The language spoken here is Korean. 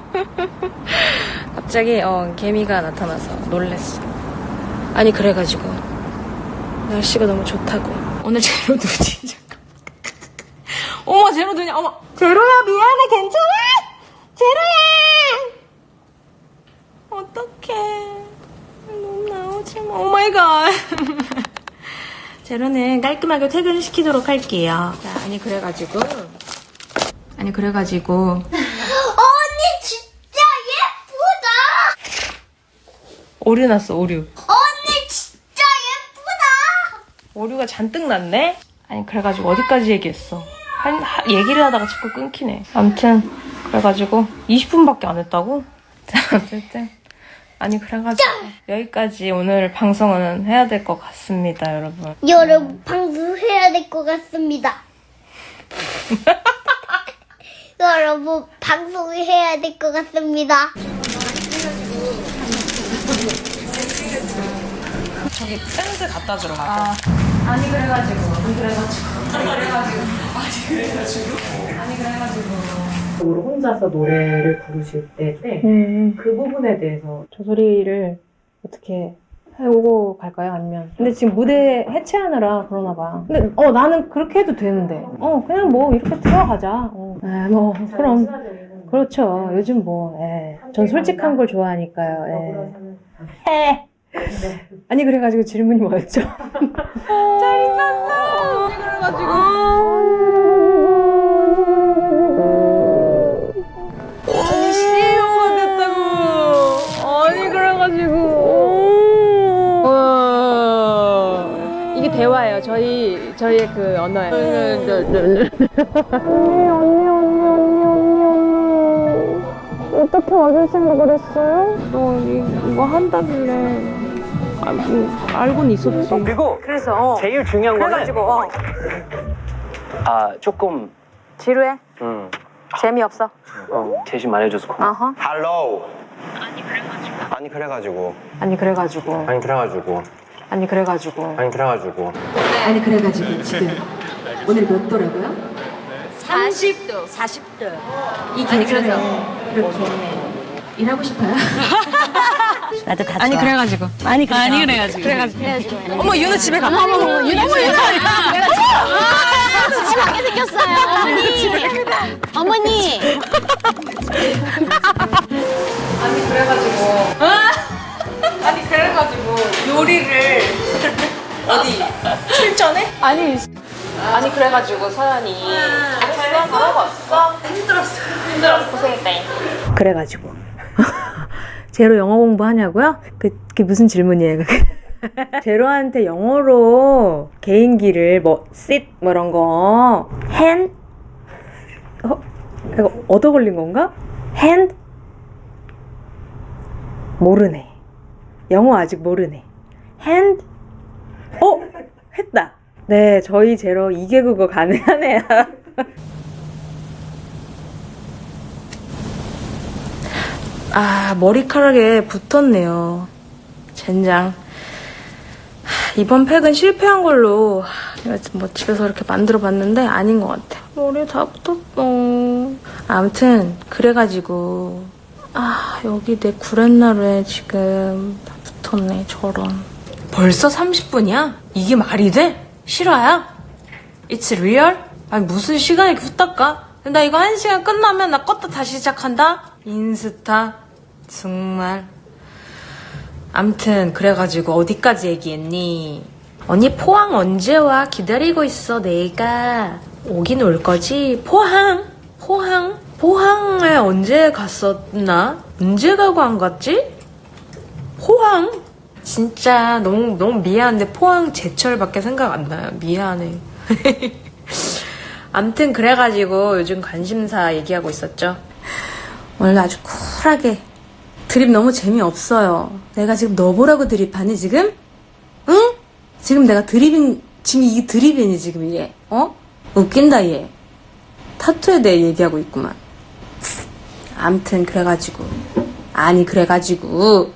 갑자기 어, 개미가 나타나서 놀랬어. 아니 그래가지고 날씨가 너무 좋다고. 오늘 제로 누지? 잠깐. 어머 제로 누냐? 어머 제로야 미안해 괜찮아? 제로야. 어떡해. 너무 나오지 마. 오 마이 갓. 제로는 깔끔하게 퇴근시키도록 할게요. 자, 아니 그래가지고 아니 그래가지고 언니 진짜 예쁘다. 오류 났어 오류. 언니 진짜 예쁘다. 오류가 잔뜩 났네? 아니 그래가지고 어디까지 얘기했어? 한, 하- 얘기를 하다가 자꾸 끊기네. 암튼 그래가지고 20분밖에 안 했다고? 자, 어쨌든 아니 그래가지고 여기까지 오늘 방송은 해야 될 것 같습니다 여러분. 여러분 방송 해야 될 것 같습니다. 여러분 방송해야 될 것 같습니다. 저기 밴드 갖다 주러 가자. 아, 아니 그래가지고 아니 그래가지고 아니 그래가지고 아니 그래가지고 아니 그래가지고 혼자서 노래를 부르실 때그 부분에 대해서 저 소리를 어떻게 해오고 갈까요? 아니면 근데 지금 무대 해체하느라 그러나 봐. 근데 어 나는 그렇게 해도 되는데 어 그냥 뭐 이렇게 들어가자. 어. 에, 뭐 그럼 그렇죠. 요즘 뭐 예. 전 솔직한 걸 좋아하니까요. 예. 해. 아니 그래가지고 질문이 뭐였죠? 잘 있었어. 아니 그래가지고. 아니 CEO가 됐다고. 아니 그래가지고. 와. 이게 대화예요. 저희 저희의 그 언어예요. 언니 언니 언니 언니 어떻게 와줄 생각을 했어요? 너 이, 이거 한다길래 아, 음, 알고는 있었지. 그리고 그래서 어. 제일 중요한 거는 그래가지고 어. 아 조금 지루해? 음, 재미없어? 어, 대신 말해줘서 고마워. 어허. 할로우. 아니 그래가지고. 아니 그래가지고 아니 그래가지고. 아니 그래가지고 아니 그래가지고. 아니 그래가지고 지금 오늘 몇 도라고요? 40도, 40도. 이 계절에 이렇게 일하고 싶어요? 나도 같이 아니 와. 그래가지고 아니, 그래. 아니 그래가지고 그래가지고 어머 윤우 집에 가 어머 어머 윤우 집에 가 집에 가게 생겼어요. 어머니. 어머니. 아니 그래가지고 아니 그래가지고 요리를 어디 출전해? 아니 아니 그래가지고 서연이 잘했어? 물어봤어? 힘들었어 힘들었어 고생했다 그래가지고 제로 영어 공부하냐고요? 그, 그게 무슨 질문이에요? 제로한테 영어로 개인기를 뭐 sit 뭐 이런 거 hand 어? 이거 얻어 걸린 건가? hand 모르네. 영어 아직 모르네. hand 어 했다. 네, 저희 제로 2개국어 가능하네요. 아, 머리카락에 붙었네요. 젠장. 하, 이번 팩은 실패한 걸로 뭐 집에서 이렇게 만들어 봤는데 아닌 것 같아. 머리에 다 붙었어. 아무튼 그래가지고 아 여기 내 구렛나루에 지금 다 붙었네 저런. 벌써 30분이야? 이게 말이 돼? 실화야? It's real? 아니 무슨 시간이 후딱 가? 나 이거 한 시간 끝나면 나 껐다 다시 시작한다? 인스타? 정말 암튼 그래가지고 어디까지 얘기했니? 언니 포항 언제 와? 기다리고 있어 내가 오긴 올 거지? 포항? 포항? 포항에 언제 갔었나? 언제 가고 안 갔지? 포항? 진짜 너무 너무 미안한데 포항 제철밖에 생각 안 나요. 미안해. 암튼 그래가지고 요즘 관심사 얘기하고 있었죠. 오늘 아주 쿨하게 드립 너무 재미없어요. 내가 지금 너 보라고 드립하니 지금? 응? 지금 내가 드립인 지금 이게 드립이니 지금 이게 어? 웃긴다 얘. 타투에 대해 얘기하고 있구만. 암튼 그래가지고 아니 그래가지고